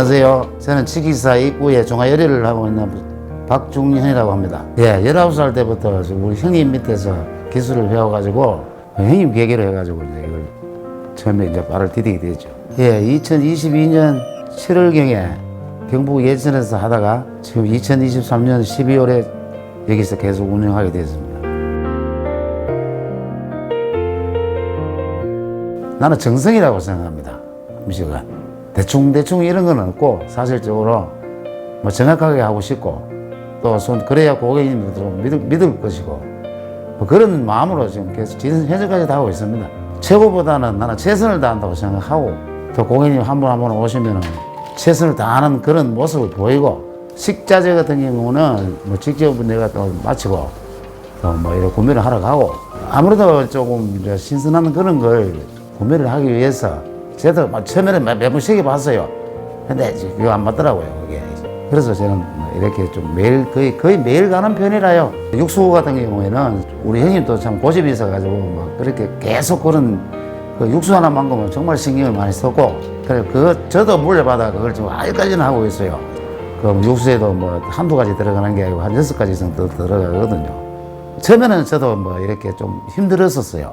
안녕하세요. 저는 치기사 입구에 종아요리를 하고 있는 박중현이라고 합니다. 예, 19살 때부터 우리 형님 밑에서 기술을 배워가지고 형님 계기로 해가지고 이제 이걸 처음에 이제 발을 디디게 되죠. 예, 2022년 7월경에 경북 예천에서 하다가 지금 2023년 12월에 여기서 계속 운영하게 됐습니다. 나는 정성이라고 생각합니다. 음식은. 대충 대충 이런 건 없고, 사실적으로 뭐 정확하게 하고 싶고, 또 손, 그래야 고객님들도 믿을, 믿을 것이고, 뭐 그런 마음으로 지금 계속 지금 현재까지 다 하고 있습니다. 최고보다는 나는 최선을 다한다고 생각하고, 또 고객님 한 분 한 분 오시면은 최선을 다하는 그런 모습을 보이고, 식자재 같은 경우는 뭐 직접 내가 또 마치고, 또뭐 이런 구매를 하러 가고, 아무래도 조금 신선한 그런 걸 구매를 하기 위해서 저도 막 처음에는 몇, 몇 번씩 해봤어요. 근데 이제 그거 안 맞더라고요, 그게. 그래서 저는 뭐 이렇게 좀 매일, 거의, 거의 매일 가는 편이라요. 육수 같은 경우에는 우리 형님도 참 고집이 있어가지고 막 그렇게 계속 그런 그 육수 하나만큼은 정말 신경을 많이 썼고, 그래, 그거 저도 물려받아 그걸 지금 아직까지는 하고 있어요. 그 육수에도 뭐 한두 가지 들어가는 게 아니고 한 여섯 가지 더 들어가거든요. 처음에는 저도 뭐 이렇게 좀 힘들었었어요.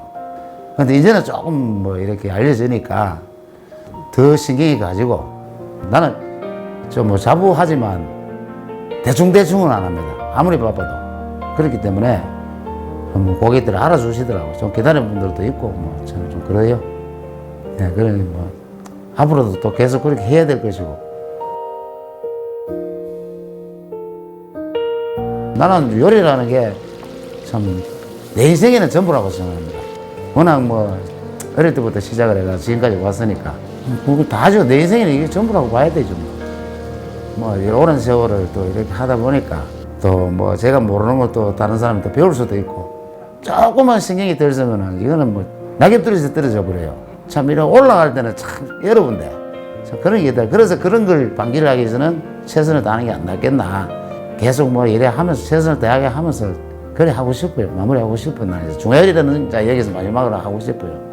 근데 이제는 조금 뭐 이렇게 알려지니까 더 신경이 가지고 나는 좀뭐 자부하지만 대충대충은 안 합니다. 아무리 바빠도. 그렇기 때문에 뭐 고객들 알아주시더라고. 좀 기다리는 분들도 있고 뭐 저는 좀 그래요. 네, 그러니 뭐 앞으로도 또 계속 그렇게 해야 될 것이고. 나는 요리라는 게 참 내 인생에는 전부라고 생각합니다. 워낙 뭐 어릴 때부터 시작을 해가 지금까지 왔으니까 그거 다 하죠. 내 인생에는 이게 전부라고 봐야 되죠. 뭐, 뭐이 오랜 세월을 또 이렇게 하다 보니까 또 뭐 제가 모르는 것도 다른 사람이 또 배울 수도 있고 조금만 신경이 들으면은 이거는 뭐 낙엽들이 떨어져 버려요. 참 이런 올라갈 때는 참 여러분데 참 그런 게 있다. 그래서 그런 걸 방기를 하기 위해서는 최선을 다하는 게 안 낫겠나. 계속 뭐 이래 하면서 최선을 다하게 하면서 그래 하고 싶어요. 마무리하고 싶어요. 나는 중요일이라는 자 여기서 마지막으로 하고 싶어요.